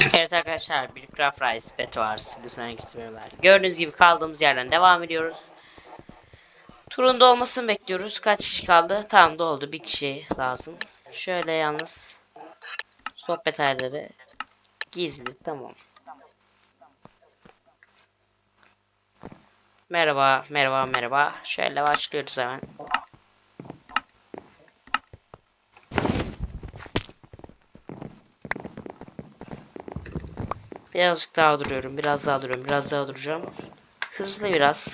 Evet arkadaşlar bir Craft Rise beta var sizin istiyorlar. Gördüğünüz gibi kaldığımız yerden devam ediyoruz. Turun dolmasını bekliyoruz. Kaç kişi kaldı? Tamam doldu. Bir kişi lazım. Şöyle yalnız sohbet ayarları gizli tamam. Merhaba, merhaba, merhaba. Şöyle başlıyoruz hemen. Birazcık daha duruyorum, biraz daha duruyorum, biraz daha duracağım. Hızlı biraz.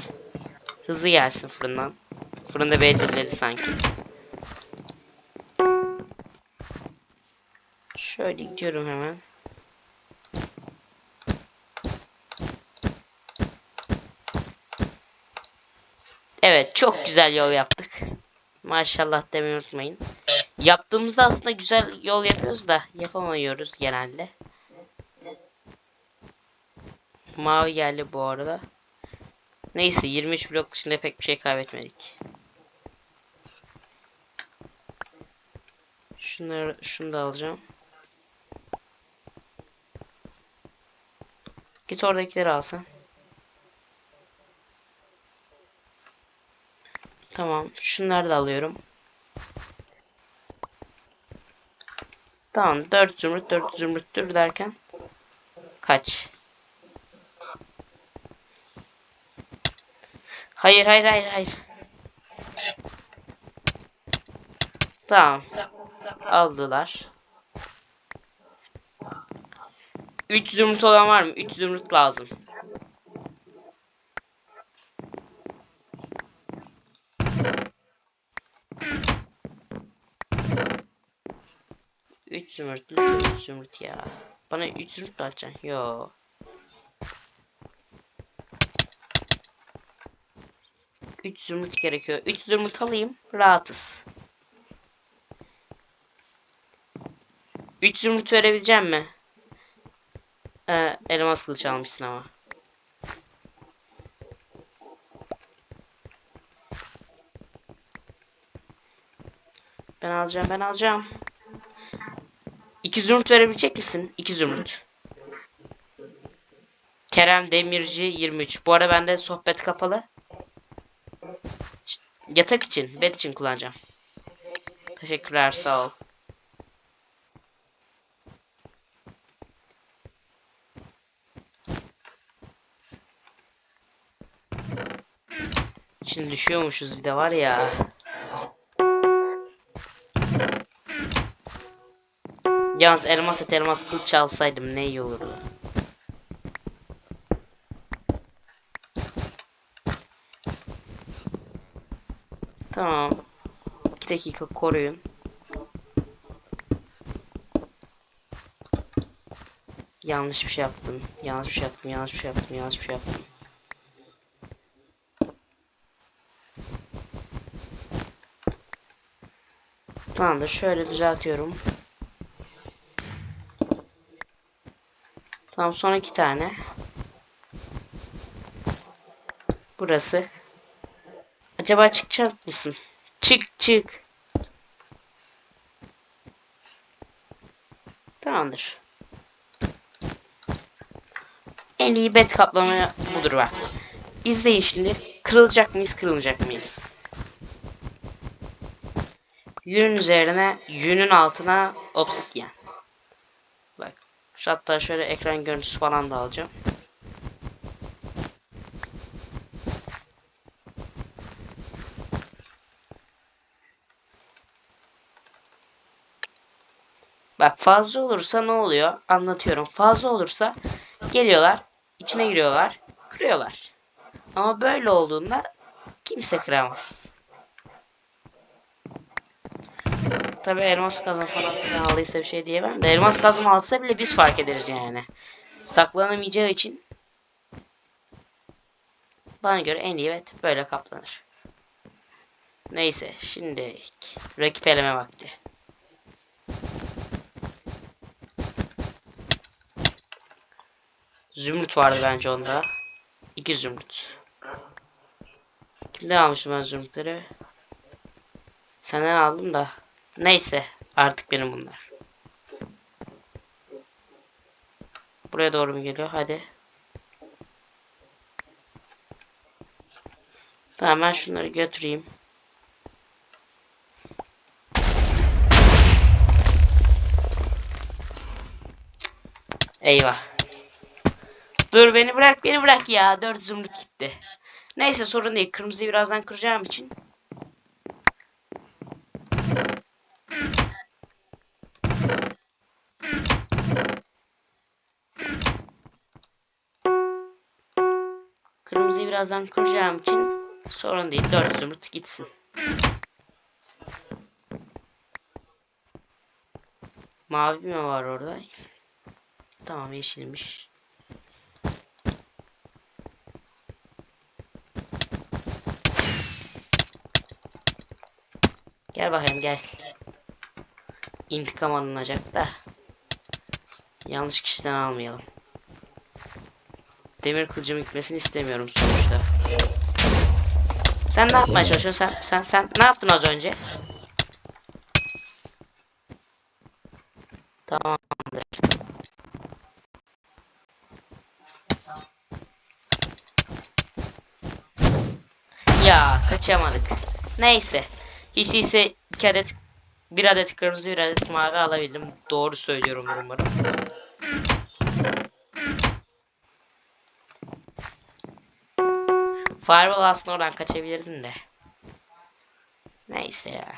Hızlı gelsin fırından. Fırında belirledi sanki. Şöyle gidiyorum hemen. Evet çok güzel yol yaptık. Maşallah demeyi unutmayın. Yaptığımızda aslında güzel yol yapıyoruz da yapamıyoruz genelde. Mavi geldi bu arada. Neyse 23 blok dışında pek bir şey kaybetmedik. Şunları şunu da alacağım. Git oradakileri alsan. Tamam. Şunları da alıyorum. Tamam. 4 zümrüt 4 zümrüttür derken kaç? Hayır hayır hayır hayır. Tamam. Aldılar. 3 zümrüt olan var mı? 3 zümrüt lazım. Üç zümrüt, üç zümrüt ya. Bana üç zümrüt atacaksın. Yo. Üç zümrüt gerekiyor. Üç zümrüt alayım. Rahatız. Üç zümrüt verebileceğim mi? Ee, elmas kılıç almışsın ama. Ben alacağım, ben alacağım. İki zümrüt verebilecek misin? İki zümrüt. Kerem Demirci 23. Bu arada bende sohbet kapalı. Yatak için, bed için kullanacağım. Teşekkürler, sağ ol. Şimdi düşüyormuşuz bir de var ya. Yalnız elmas et elmas kılıç çalsaydım ne iyi olurdu. Tamam. 2 dakika koruyun. Yanlış bir şey yaptım. Yanlış bir şey yaptım. Yanlış bir şey yaptım. Yanlış bir şey yaptım. Tamamdır. Şöyle düzeltiyorum. Tamam son iki tane. Burası. Acaba çıkacak mısın? Çık çık. Tamamdır. En iyi bet kaplama budur bak. İzleyin şimdi. Kırılacak mıyız kırılacak mıyız? Yünün üzerine yünün altına obsidyen. Bak. Hatta şöyle ekran görüntüsü falan da alacağım. Bak fazla olursa ne oluyor? Anlatıyorum. Fazla olursa geliyorlar, içine giriyorlar, kırıyorlar. Ama böyle olduğunda kimse kıramaz. Tabi elmas kazma falan aldıysa bir şey diyemem de elmas kazma alsa bile biz fark ederiz yani. Saklanamayacağı için bana göre en iyi evet böyle kaplanır. Neyse şimdi rakip eleme vakti. Zümrüt vardı bence onda. İki zümrüt. Kimden almıştım ben zümrütleri? Senden aldım da. Neyse artık benim bunlar. Buraya doğru mu geliyor? Hadi. Tamam ben şunları götüreyim. Eyvah. Dur beni bırak beni bırak ya. Dört zümrüt gitti. Neyse sorun değil. Kırmızıyı birazdan kıracağım için. Kırmızıyı birazdan kıracağım için sorun değil. Dört zümrüt gitsin. Mavi mi var orada? Tamam yeşilmiş. Bakayım gel. İntikam alınacak da. Yanlış kişiden almayalım. Demir kılıcım gitmesini istemiyorum sonuçta. Sen ne yapmaya çalışıyorsun? Sen sen sen ne yaptın az önce? Tamamdır. Ya kaçamadık. Neyse. Hiç değilse iki adet bir adet kırmızı bir adet mavi alabildim. Doğru söylüyorum umarım. Fireball aslında oradan kaçabilirdin de. Neyse ya.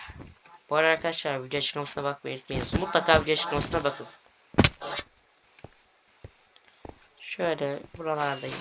Bu arada arkadaşlar video açıklamasına bakmayı unutmayın. Mutlaka video açıklamasına bakın. Şöyle buralardayım.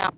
Ja.